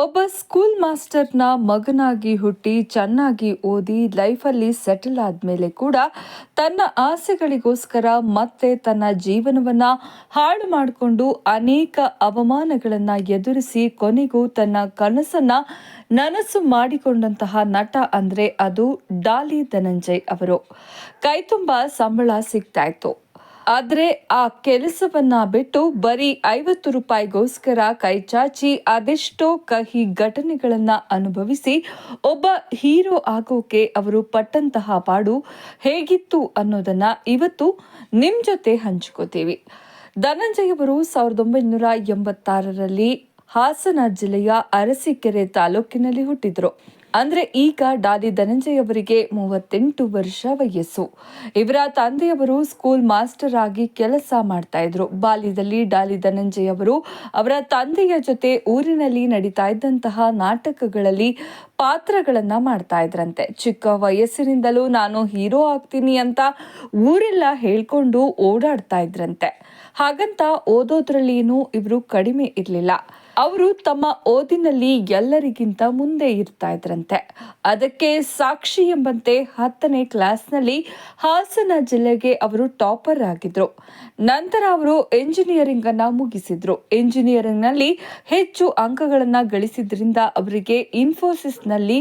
ಒಬ್ಬ ಸ್ಕೂಲ್ ಮಾಸ್ಟರ್ನ ಮಗನಾಗಿ ಹುಟ್ಟಿ ಚೆನ್ನಾಗಿ ಓದಿ ಲೈಫಲ್ಲಿ ಸೆಟಲ್ ಆದಮೇಲೆ ಕೂಡ ತನ್ನ ಆಸೆಗಳಿಗೋಸ್ಕರ ಮತ್ತೆ ತನ್ನ ಜೀವನವನ್ನ ಹಾಳು ಮಾಡಿಕೊಂಡು ಅನೇಕ ಅವಮಾನಗಳನ್ನ ಎದುರಿಸಿ ಕೊನೆಗೂ ತನ್ನ ಕನಸನ್ನ ನನಸು ಮಾಡಿಕೊಂಡಂತಹ ನಟ ಅಂದ್ರೆ ಅದು ಡಾಲಿ ಧನಂಜಯ್ ಅವರು. ಕೈತುಂಬ ಸಂಬಳ ಸಿಗ್ತಾ ಇತ್ತು. ಆದ್ರೆ ಆ ಕೆಲಸವನ್ನ ಬಿಟ್ಟು ಬರೀ ಐವತ್ತು ರೂಪಾಯಿಗೋಸ್ಕರ ಕೈಚಾಚಿ ಅದೆಷ್ಟೋ ಕಹಿ ಘಟನೆಗಳನ್ನ ಅನುಭವಿಸಿ ಒಬ್ಬ ಹೀರೋ ಆಗೋಕೆ ಅವರು ಪಟ್ಟಂತಹ ಪಾಡು ಹೇಗಿತ್ತು ಅನ್ನೋದನ್ನ ಇವತ್ತು ನಿಮ್ ಜೊತೆ ಹಂಚ್ಕೋತೀವಿ. ಧನಂಜಯವರು ಸಾವಿರದ ಒಂಬೈನೂರ ಎಂಬತ್ತಾರರಲ್ಲಿ ಹಾಸನ ಜಿಲ್ಲೆಯ ಅರಸೀಕೆರೆ ತಾಲೂಕಿನಲ್ಲಿ ಹುಟ್ಟಿದ್ರು. ಅಂದ್ರೆ ಈಗ ಡಾಲಿ ಧನಂಜಯ್ ಅವರಿಗೆ ಮೂವತ್ತೆಂಟು ವರ್ಷ ವಯಸ್ಸು. ಇವರ ತಂದೆಯವರು ಸ್ಕೂಲ್ ಮಾಸ್ಟರ್ ಆಗಿ ಕೆಲಸ ಮಾಡ್ತಾ ಇದ್ರು. ಬಾಲ್ಯದಲ್ಲಿ ಡಾಲಿ ಧನಂಜಯ್ ಅವರು ಅವರ ತಂದೆಯ ಜೊತೆ ಊರಿನಲ್ಲಿ ನಡೀತಾ ಇದ್ದಂತಹ ನಾಟಕಗಳಲ್ಲಿ ಪಾತ್ರಗಳನ್ನ ಮಾಡ್ತಾ ಇದ್ರಂತೆ. ಚಿಕ್ಕ ವಯಸ್ಸಿನಿಂದಲೂ ನಾನು ಹೀರೋ ಆಗ್ತೀನಿ ಅಂತ ಊರೆಲ್ಲ ಹೇಳ್ಕೊಂಡು ಓಡಾಡ್ತಾ ಇದ್ರಂತೆ. ಹಾಗಂತ ಓದೋದ್ರಲ್ಲಿನೂ ಇವರು ಕಡಿಮೆ ಇರಲಿಲ್ಲ. ಅವರು ತಮ್ಮ ಓದಿನಲ್ಲಿ ಎಲ್ಲರಿಗಿಂತ ಮುಂದೆ ಇರ್ತಾ ಇದ್ರಂತೆ. ಅದಕ್ಕೆ ಸಾಕ್ಷಿ ಎಂಬಂತೆ ಹತ್ತನೇ ಕ್ಲಾಸ್ನಲ್ಲಿ ಹಾಸನ ಜಿಲ್ಲೆಗೆ ಅವರು ಟಾಪರ್ ಆಗಿದ್ರು. ನಂತರ ಅವರು ಎಂಜಿನಿಯರಿಂಗ್ ಅನ್ನ ಮುಗಿಸಿದ್ರು. ಎಂಜಿನಿಯರಿಂಗ್ನಲ್ಲಿ ಹೆಚ್ಚು ಅಂಕಗಳನ್ನು ಗಳಿಸಿದ್ರಿಂದ ಅವರಿಗೆ ಇನ್ಫೋಸಿಸ್ ನಲ್ಲಿ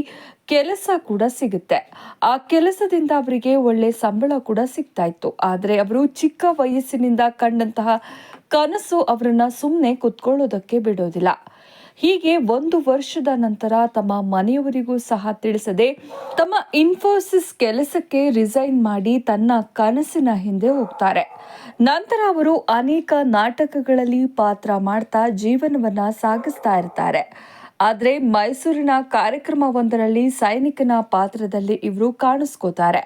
ಕೆಲಸ ಕೂಡ ಸಿಗುತ್ತೆ. ಆ ಕೆಲಸದಿಂದ ಅವರಿಗೆ ಒಳ್ಳೆ ಸಂಬಳ ಕೂಡ ಸಿಗ್ತಾ ಇತ್ತು ಆದರೆ ಅವರು ಚಿಕ್ಕ ವಯಸ್ಸಿನಿಂದ ಕಂಡಂತಹ ಕನಸು ಅವರನ್ನ ಸುಮ್ಮನೆ ಕುತ್ಕೊಳ್ಳೋದಕ್ಕೆ ಬಿಡೋದಿಲ್ಲ. ಹೀಗೆ ಒಂದು ವರ್ಷದ ನಂತರ ತಮ್ಮ ಮನೆಯವರಿಗೂ ಸಹ ತಿಳಿಸದೆ ತಮ್ಮ ಇನ್ಫೋಸಿಸ್ ಕೆಲಸಕ್ಕೆ ರಿಸೈನ್ ಮಾಡಿ ತನ್ನ ಕನಸಿನ ಹಿಂದೆ ಹೋಗ್ತಾರೆ. ನಂತರ ಅವರು ಅನೇಕ ನಾಟಕಗಳಲ್ಲಿ ಪಾತ್ರ ಮಾಡ್ತಾ ಜೀವನವನ್ನ ಸಾಗಿಸ್ತಾ ಇರ್ತಾರೆ. ಆದರೆ ಮೈಸೂರಿನ ಕಾರ್ಯಕ್ರಮವೊಂದರಲ್ಲಿ ಸೈನಿಕನ ಪಾತ್ರದಲ್ಲಿ ಇವರು ಕಾಣಿಸ್ಕೋತಾರೆ.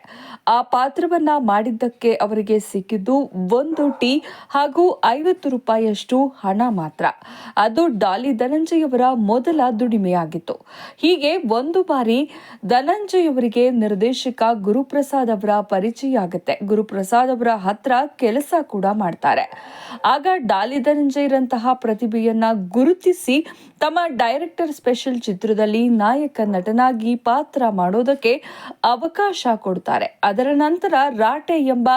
ಆ ಪಾತ್ರವನ್ನ ಮಾಡಿದ್ದಕ್ಕೆ ಅವರಿಗೆ ಸಿಕ್ಕಿದ್ದು ಒಂದು ಟೀ ಹಾಗೂ ಐವತ್ತು ರೂಪಾಯಿಯಷ್ಟು ಹಣ ಮಾತ್ರ. ಅದು ಡಾಲಿ ಧನಂಜಯವರ ಮೊದಲ ದುಡಿಮೆಯಾಗಿತ್ತು. ಹೀಗೆ ಒಂದು ಬಾರಿ ಧನಂಜಯವರಿಗೆ ನಿರ್ದೇಶಕ ಗುರುಪ್ರಸಾದ್ ಅವರ ಪರಿಚಯ ಆಗುತ್ತೆ. ಗುರುಪ್ರಸಾದ್ ಅವರ ಹತ್ರ ಕೆಲಸ ಕೂಡ ಮಾಡ್ತಾರೆ. ಆಗ ಡಾಲಿ ಧನಂಜಯರಂತಹ ಪ್ರತಿಭೆಯನ್ನ ಗುರುತಿಸಿ ತಮ್ಮ ಡೈರೆಕ್ಟರ್ ಸ್ಪೆಷಲ್ ಚಿತ್ರದಲ್ಲಿ ನಾಯಕ ನಟನಾಗಿ ಪಾತ್ರ ಮಾಡೋದಕ್ಕೆ ಅವಕಾಶ ಕೊಡ್ತಾರೆ. ಅದರ ನಂತರ ರಾಟೆ ಎಂಬ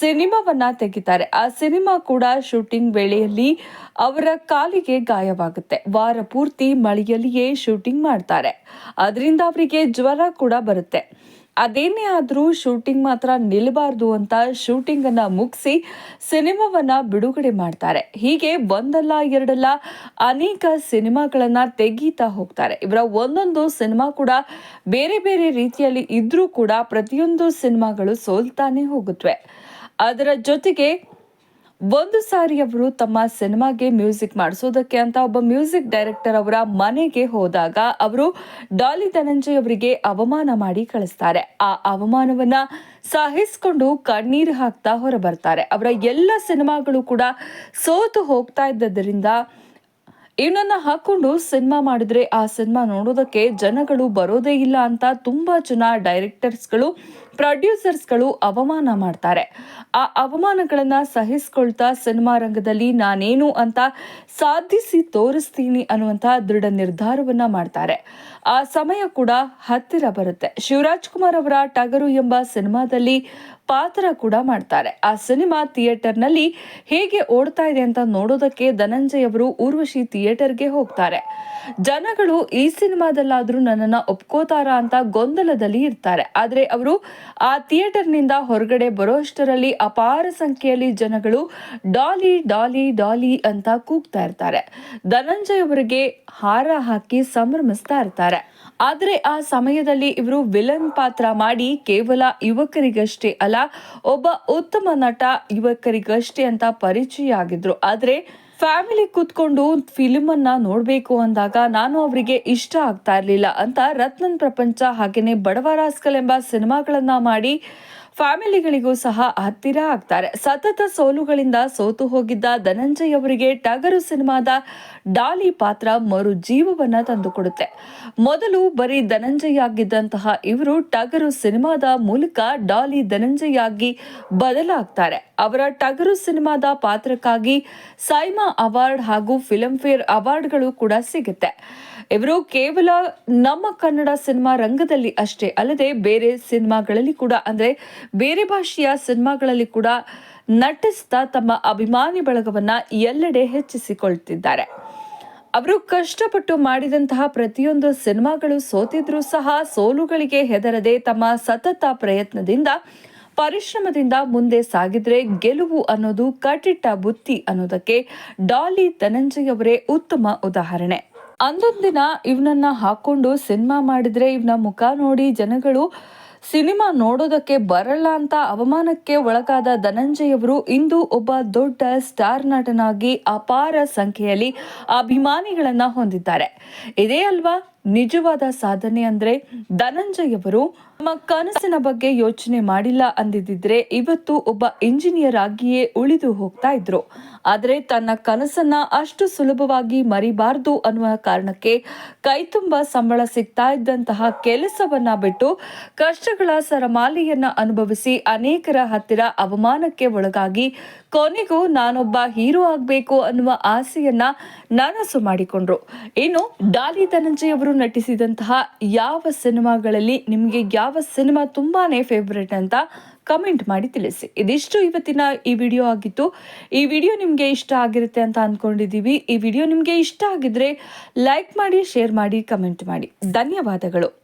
ಸಿನಿಮಾವನ್ನ ತೆಗಿತಾರೆ. ಆ ಸಿನಿಮಾ ಕೂಡ ಶೂಟಿಂಗ್ ವೇಳೆಯಲ್ಲಿ ಅವರ ಕಾಲಿಗೆ ಗಾಯವಾಗುತ್ತೆ. ವಾರ ಪೂರ್ತಿ ಮಳೆಯಲ್ಲಿಯೇ ಶೂಟಿಂಗ್ ಮಾಡ್ತಾರೆ. ಅದರಿಂದ ಅವರಿಗೆ ಜ್ವರ ಕೂಡ ಬರುತ್ತೆ. ಅದೇನೇ ಆದರೂ ಶೂಟಿಂಗ್ ಮಾತ್ರ ನಿಲ್ಲಬಾರ್ದು ಅಂತ ಶೂಟಿಂಗನ್ನು ಮುಗಿಸಿ ಸಿನಿಮಾವನ್ನ ಬಿಡುಗಡೆ ಮಾಡ್ತಾರೆ. ಹೀಗೆ ಒಂದಲ್ಲ ಎರಡಲ್ಲ ಅನೇಕ ಸಿನಿಮಾಗಳನ್ನು ತೆಗೀತಾ ಹೋಗ್ತಾರೆ. ಇವರ ಒಂದೊಂದು ಸಿನಿಮಾ ಕೂಡ ಬೇರೆ ಬೇರೆ ರೀತಿಯಲ್ಲಿ ಇದ್ದರೂ ಕೂಡ ಪ್ರತಿಯೊಂದು ಸಿನಿಮಾಗಳು ಸೋಲ್ತಾನೆ ಹೋಗುತ್ತವೆ ಅದರ ಜೊತೆಗೆ ಒಂದು ಸಾರಿ ಅವರು ತಮ್ಮ ಸಿನಿಮಾಗೆ ಮ್ಯೂಸಿಕ್ ಮಾಡಿಸೋದಕ್ಕೆ ಅಂತ ಒಬ್ಬ ಮ್ಯೂಸಿಕ್ ಡೈರೆಕ್ಟರ್ ಅವರ ಮನೆಗೆ ಹೋದಾಗ ಅವರು ಡಾಲಿ ಧನಂಜಯ್ ಅವರಿಗೆ ಅವಮಾನ ಮಾಡಿ ಕಳಿಸ್ತಾರೆ. ಆ ಅವಮಾನವನ್ನ ಸಹಿಸ್ಕೊಂಡು ಕಣ್ಣೀರು ಹಾಕ್ತಾ ಹೊರಬರ್ತಾರೆ. ಅವರ ಎಲ್ಲ ಸಿನಿಮಾಗಳು ಕೂಡ ಸೋತು ಹೋಗ್ತಾ ಇದ್ದದರಿಂದ ಇವನನ್ನ ಹಾಕೊಂಡು ಸಿನಿಮಾ ಮಾಡಿದ್ರೆ ಆ ಸಿನಿಮಾ ನೋಡೋದಕ್ಕೆ ಜನಗಳು ಬರೋದೇ ಇಲ್ಲ ಅಂತ ತುಂಬಾ ಜನ ಡೈರೆಕ್ಟರ್ಸ್ಗಳು ಪ್ರೊಡ್ಯೂಸರ್ಸ್ಗಳು ಅವಮಾನ ಮಾಡ್ತಾರೆ. ಆ ಅವಮಾನಗಳನ್ನು ಸಹಿಸ್ಕೊಳ್ತಾ ಸಿನಿಮಾ ರಂಗದಲ್ಲಿ ನಾನೇನು ಅಂತ ಸಾಧಿಸಿ ತೋರಿಸ್ತೀನಿ ಅನ್ನುವಂಥ ದೃಢ ನಿರ್ಧಾರವನ್ನ ಮಾಡ್ತಾರೆ. ಆ ಸಮಯ ಕೂಡ ಹತ್ತಿರ ಬರುತ್ತೆ. ಶಿವರಾಜ್ ಕುಮಾರ್ ಅವರ ಟಗರು ಎಂಬ ಸಿನಿಮಾದಲ್ಲಿ ಪಾತ್ರ ಕೂಡ ಮಾಡ್ತಾರೆ. ಆ ಸಿನಿಮಾ ಥಿಯೇಟರ್ನಲ್ಲಿ ಹೇಗೆ ಓಡ್ತಾ ಇದೆ ಅಂತ ನೋಡೋದಕ್ಕೆ ಧನಂಜಯ್ ಅವರು ಊರ್ವಶಿ ಥಿಯೇಟರ್ಗೆ ಹೋಗ್ತಾರೆ. ಜನಗಳು ಈ ಸಿನಿಮಾದಲ್ಲಾದರೂ ನನ್ನನ್ನ ಒಪ್ಕೋತಾರ ಅಂತ ಗೊಂದಲದಲ್ಲಿ ಇರ್ತಾರೆ. ಆದ್ರೆ ಅವರು ಆ ಥಿಯೇಟರ್ನಿಂದ ಹೊರಗಡೆ ಬರೋಷ್ಟರಲ್ಲಿ ಅಪಾರ ಸಂಖ್ಯೆಯಲ್ಲಿ ಜನಗಳು ಡಾಲಿ ಡಾಲಿ ಡಾಲಿ ಅಂತ ಕೂಗ್ತಾ ಇರ್ತಾರೆ. ಧನಂಜಯ್ ಅವರಿಗೆ ಹಾರ ಹಾಕಿ ಸಂಭ್ರಮಿಸ್ತಾ ಇರ್ತಾರೆ. ಆದರೆ ಆ ಸಮಯದಲ್ಲಿ ಇವರು ವಿಲನ್ ಪಾತ್ರ ಮಾಡಿ ಕೇವಲ ಯುವಕರಿಗಷ್ಟೇ ಅಲ್ಲ, ಒಬ್ಬ ಉತ್ತಮ ನಟ ಯುವಕರಿಗಷ್ಟೇ ಅಂತ ಪರಿಚಯ ಆಗಿದ್ರು. ಆದ್ರೆ ಫ್ಯಾಮಿಲಿ ಕೂತ್ಕೊಂಡು ಅನ್ನ ನೋಡ್ಬೇಕು ಅಂದಾಗ ನಾನು ಅವರಿಗೆ ಇಷ್ಟ ಆಗ್ತಾ ಇರಲಿಲ್ಲ ಅಂತ ರತ್ನನ್ ಪ್ರಪಂಚ ಹಾಗೇನೆ ಬಡವ ರಾಸ್ಕಲ್ ಎಂಬ ಸಿನಿಮಾಗಳನ್ನ ಮಾಡಿ ಫ್ಯಾಮಿಲಿಗಳಿಗೂ ಸಹ ಹತ್ತಿರ ಆಗ್ತಾರೆ. ಸತತ ಸೋಲುಗಳಿಂದ ಸೋತು ಹೋಗಿದ್ದ ಧನಂಜಯ್ ಅವರಿಗೆ ಟಗರು ಸಿನಿಮಾದ ಡಾಲಿ ಪಾತ್ರ ಮರು ಜೀವವನ್ನ ತಂದುಕೊಡುತ್ತೆ. ಮೊದಲು ಬರೀ ಧನಂಜಯ್ ಆಗಿದ್ದಂತಹ ಇವರು ಟಗರು ಸಿನಿಮಾದ ಮೂಲಕ ಡಾಲಿ ಧನಂಜಯ್ ಆಗಿ ಬದಲಾಗ್ತಾರೆ. ಅವರ ಟಗರು ಸಿನಿಮಾದ ಪಾತ್ರಕ್ಕಾಗಿ ಸೈಮಾ ಅವಾರ್ಡ್ ಹಾಗೂ ಫಿಲಂ ಫೇರ್ ಅವಾರ್ಡ್ಗಳು ಕೂಡ ಸಿಗುತ್ತೆ. ಇವರು ಕೇವಲ ನಮ್ಮ ಕನ್ನಡ ಸಿನಿಮಾ ರಂಗದಲ್ಲಿ ಅಷ್ಟೇ ಅಲ್ಲದೆ ಬೇರೆ ಸಿನಿಮಾಗಳಲ್ಲಿ ಕೂಡ ಅಂದರೆ ಬೇರೆ ಭಾಷೆಯ ಸಿನಿಮಾಗಳಲ್ಲಿ ಕೂಡ ನಟಿಸ್ತಾ ತಮ್ಮ ಅಭಿಮಾನಿ ಬಳಗವನ್ನ ಎಲ್ಲೆಡೆ ಹೆಚ್ಚಿಸಿಕೊಳ್ತಿದ್ದಾರೆ. ಅವರು ಕಷ್ಟಪಟ್ಟು ಮಾಡಿದಂತಹ ಪ್ರತಿಯೊಂದು ಸಿನಿಮಾಗಳು ಸೋತಿದ್ರೂ ಸಹ ಸೋಲುಗಳಿಗೆ ಹೆದರದೆ ತಮ್ಮ ಸತತ ಪ್ರಯತ್ನದಿಂದ, ಪರಿಶ್ರಮದಿಂದ ಮುಂದೆ ಸಾಗಿದ್ರೆ ಗೆಲುವು ಅನ್ನೋದು ಕಟ್ಟಿಟ್ಟ ಬುತ್ತಿ ಅನ್ನೋದಕ್ಕೆ ಡಾಲಿ ಧನಂಜಯ್ ಅವರೇ ಉತ್ತಮ ಉದಾಹರಣೆ. ಅಂದೊಂದಿನ ಇವನನ್ನ ಹಾಕೊಂಡು ಸಿನಿಮಾ ಮಾಡಿದ್ರೆ ಇವನ ಮುಖ ನೋಡಿ ಜನಗಳು ಸಿನಿಮಾ ನೋಡೋದಕ್ಕೆ ಬರಲ್ಲ ಅಂತ ಅವಮಾನಕ್ಕೆ ಒಳಗಾದ ಧನಂಜಯವರು ಇಂದು ಒಬ್ಬ ದೊಡ್ಡ ಸ್ಟಾರ್ ನಟನಾಗಿ ಅಪಾರ ಸಂಖ್ಯೆಯಲ್ಲಿ ಅಭಿಮಾನಿಗಳನ್ನ ಹೊಂದಿದ್ದಾರೆ. ಇದೇ ಅಲ್ವಾ ನಿಜವಾದ ಸಾಧನೆ ಅಂದ್ರೆ ಧನಂಜಯವರು ತಮ್ಮ ಕನಸಿನ ಬಗ್ಗೆ ಯೋಚನೆ ಮಾಡಿಲ್ಲ ಅಂದಿದ್ದಿದ್ರೆ ಇವತ್ತು ಒಬ್ಬ ಇಂಜಿನಿಯರ್ ಆಗಿಯೇ ಉಳಿದು ಹೋಗ್ತಾ ಇದ್ರು. ಆದರೆ ತನ್ನ ಕನಸನ್ನ ಅಷ್ಟು ಸುಲಭವಾಗಿ ಮರಿಬಾರ್ದು ಅನ್ನುವ ಕಾರಣಕ್ಕೆ ಕೈತುಂಬ ಸಂಬಳ ಸಿಗ್ತಾ ಇದ್ದಂತಹ ಕೆಲಸವನ್ನ ಬಿಟ್ಟು ಕಷ್ಟಗಳ ಸರಮಾಲೆಯನ್ನ ಅನುಭವಿಸಿ ಅನೇಕರ ಹತ್ತಿರ ಅವಮಾನಕ್ಕೆ ಒಳಗಾಗಿ ಕೊನೆಗೂ ನಾನೊಬ್ಬ ಹೀರೋ ಆಗ್ಬೇಕು ಅನ್ನುವ ಆಸೆಯನ್ನ ನನಸು ಮಾಡಿಕೊಂಡ್ರು. ಇನ್ನು ಡಾಲಿ ಧನಂಜಯ್ ಅವರು ನಟಿಸಿದಂತಹ ಯಾವ ಸಿನಿಮಾಗಳಲ್ಲಿ ನಿಮಗೆ ಯಾವ ಸಿನಿಮಾ ತುಂಬಾನೇ ಫೇವ್ರೆಟ್ ಅಂತ ಕಮೆಂಟ್ ಮಾಡಿ ತಿಳಿಸಿ. ಇದಿಷ್ಟು ಇವತ್ತಿನ ಈ ವಿಡಿಯೋ ಆಗಿತ್ತು. ಈ ವಿಡಿಯೋ ನಿಮಗೆ ಇಷ್ಟ ಆಗಿರುತ್ತೆ ಅಂತ ಅಂದ್ಕೊಂಡಿದ್ದೀವಿ ಈ ವಿಡಿಯೋ ನಿಮಗೆ ಇಷ್ಟ ಆಗಿದ್ರೆ ಲೈಕ್ ಮಾಡಿ ಶೇರ್ ಮಾಡಿ ಕಮೆಂಟ್ ಮಾಡಿ. ಧನ್ಯವಾದಗಳು.